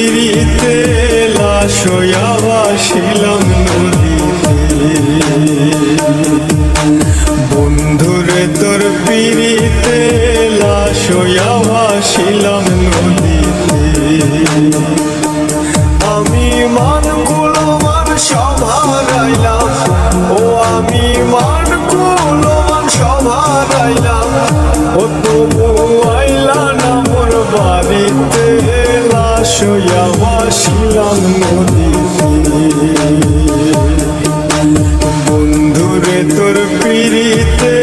পিড়িতে লাশয়া বাসিলাম বন্ধুর তোর পিড়িতে লাশয়া নদীতে। আমি মানগুলো মান সভারাইলাম ও আমি মানগুলো মান সভারাইলাম ও তবু আইলা না মোর বাড়িতে। আসিলাম নদীতে বন্ধুরে তোর পিড়িতে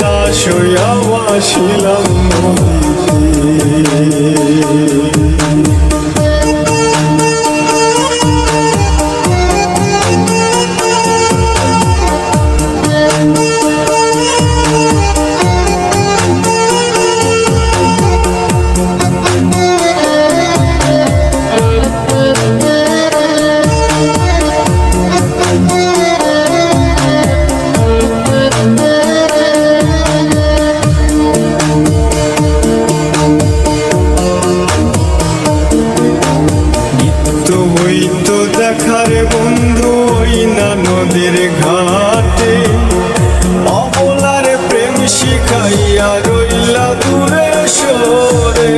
লাশ হইয়া আসিলাম নদীতে নদীর ঘাটে। অবলার প্রেম শিখাইয়া রইলা দূরে সরে।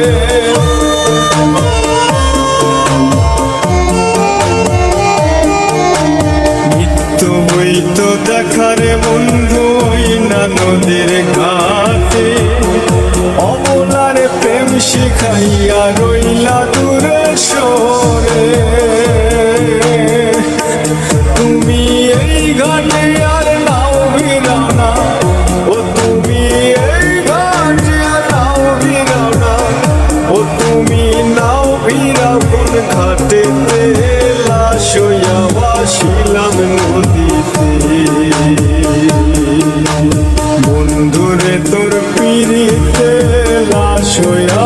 নিত্য হইতো দেখার বন্ধু না নদীর ঘাটে। অবলার প্রেম শিখাইয়া রইলা পিড়িতে লাশ হইয়া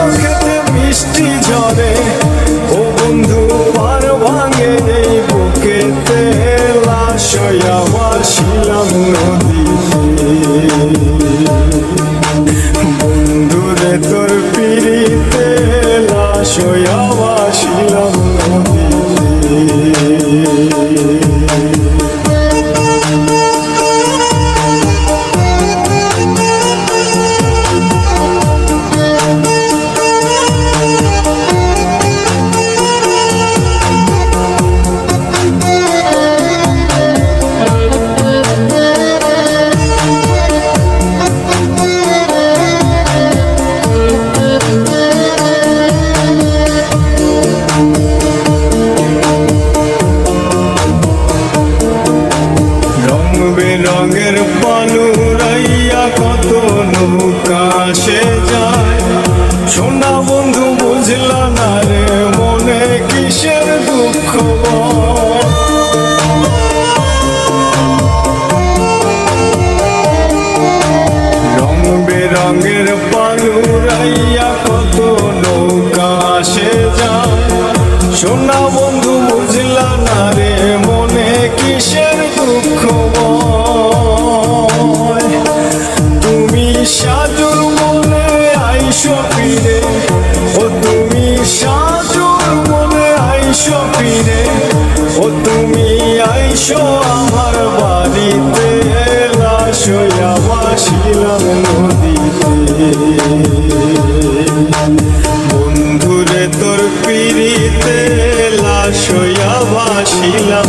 চোখেতে মিষ্টি জলে? ও বন্ধু বুঝলা না রে মনে কিসের দুঃখ বন্ধুরে তোর পিড়িতে লাশ হইয়া বাসিলাম